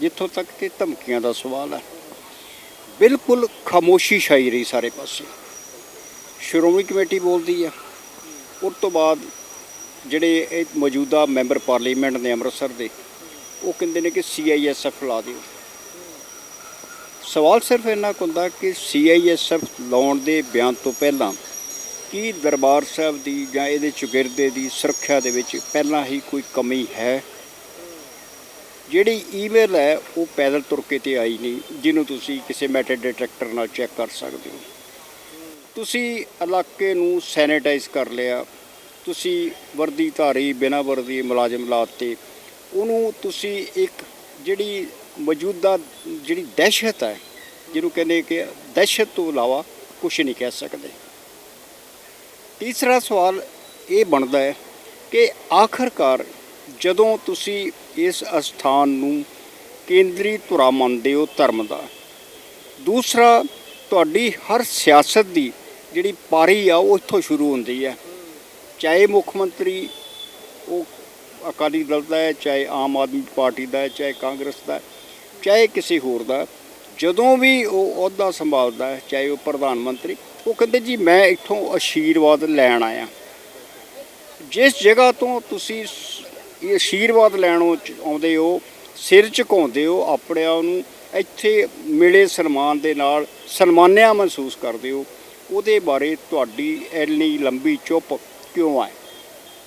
ਜਿੱਥੋਂ ਤੱਕ ਕਿ ਧਮਕੀਆਂ ਦਾ ਸਵਾਲ ਹੈ। ਬਿਲਕੁਲ ਖਾਮੋਸ਼ੀ ਛਾਈ ਰਹੀ ਸਾਰੇ ਪਾਸੇ। ਸ਼੍ਰੋਮਣੀ ਕਮੇਟੀ ਬੋਲਦੀ ਆ। ਉਸ ਤੋਂ ਬਾਅਦ ਜਿਹੜੇ ਇਹ ਮੌਜੂਦਾ ਮੈਂਬਰ ਪਾਰਲੀਮੈਂਟ ਨੇ ਅੰਮ੍ਰਿਤਸਰ ਦੇ, ਉਹ ਕਹਿੰਦੇ ਨੇ ਕਿ ਸੀਆਈਐਸਐਫ ਲਾ ਦਿਓ। ਸਵਾਲ ਸਿਰਫ ਇੰਨਾ ਕੁ ਹੁੰਦਾ ਕਿ ਸੀਆਈਐਸਐਫ ਲਾਉਣ ਦੇ ਬਿਆਨ ਤੋਂ ਪਹਿਲਾਂ ਕੀ ਦਰਬਾਰ ਸਾਹਿਬ ਦੀ ਜਾਂ ਇਹਦੇ ਚੁਗਿਰਦੇ ਦੀ ਸੁਰੱਖਿਆ ਦੇ ਵਿੱਚ ਪਹਿਲਾਂ ਹੀ ਕੋਈ ਕਮੀ ਹੈ? ਜਿਹੜੀ ਈਮੇਲ ਹੈ, ਉਹ ਪੈਦਲ ਤੁਰਕੇ ਤੇ ਆਈ ਨਹੀਂ, ਜਿਹਨੂੰ ਤੁਸੀਂ ਕਿਸੇ ਮੈਟਲ ਡਿਟੈਕਟਰ ਨਾਲ ਚੈੱਕ ਕਰ ਸਕਦੇ ਹੋ। ਤੁਸੀਂ ਇਲਾਕੇ ਨੂੰ ਸੈਨੀਟਾਈਜ਼ ਕਰ ਲਿਆ, ਤੁਸੀਂ ਵਰਦੀ ਧਾਰੀ, ਬਿਨਾਂ ਵਰਦੀ ਮੁਲਾਜ਼ਮ ਲਾਤੇ, ਉਹਨੂੰ ਤੁਸੀਂ ਇੱਕ ਜਿਹੜੀ ਮੌਜੂਦਾ ਜਿਹੜੀ ਦਹਿਸ਼ਤ ਹੈ, ਜਿਹਨੂੰ ਕਹਿੰਦੇ ਕਿ ਦਹਿਸ਼ਤ ਤੋਂ ਇਲਾਵਾ ਕੁਝ ਨਹੀਂ ਕਹਿ ਸਕਦੇ। ਤੀਸਰਾ ਸਵਾਲ ਇਹ ਬਣਦਾ ਹੈ ਕਿ ਆਖਰਕਾਰ ਜਦੋਂ ਤੁਸੀਂ ਇਸ ਅਸਥਾਨ ਨੂੰ ਕੇਂਦਰੀ ਧੁਰਾ ਮੰਨਦੇ ਹੋ ਧਰਮ ਦਾ, ਦੂਸਰਾ ਤੁਹਾਡੀ ਹਰ ਸਿਆਸਤ ਦੀ ਜਿਹੜੀ ਪਾਰੀ ਆ ਉਹ ਇੱਥੋਂ ਸ਼ੁਰੂ ਹੁੰਦੀ ਹੈ। ਚਾਹੇ ਮੁੱਖ ਮੰਤਰੀ ਉਹ ਅਕਾਲੀ ਦਲ ਦਾ ਹੈ, ਚਾਹੇ ਆਮ ਆਦਮੀ ਪਾਰਟੀ ਦਾ ਹੈ, ਚਾਹੇ ਕਾਂਗਰਸ ਦਾ ਚਾਹੇ ਕਿਸੇ ਹੋਰ ਦਾ, ਜਦੋਂ ਵੀ ਉਹ ਅਹੁਦਾ ਸੰਭਾਲਦਾ ਹੈ, ਚਾਹੇ ਉਹ ਪ੍ਰਧਾਨ ਮੰਤਰੀ, ਉਹ ਕਹਿੰਦੇ ਜੀ ਮੈਂ ਇੱਥੋਂ ਆਸ਼ੀਰਵਾਦ ਲੈਣ ਆਇਆ। ਜਿਸ ਜਗ੍ਹਾ ਤੋਂ ਤੁਸੀਂ ਇਹ ਆਸ਼ੀਰਵਾਦ ਲੈਣ ਚ- ਆਉਂਦੇ ਹੋ, ਸਿਰ ਝੁਕਾਉਂਦੇ ਹੋ ਆਪਣਿਆਂ ਨੂੰ ਇੱਥੇ ਮਿਲੇ ਸਨਮਾਨ ਦੇ ਨਾਲ ਸਨਮਾਨਿਆ ਮਹਿਸੂਸ ਕਰਦੇ ਹੋ। ਉਹਦੇ ਬਾਰੇ ਤੁਹਾਡੀ ਇੰਨੀ ਲੰਬੀ ਚੁੱਪ ਕਿਉਂ ਹੈ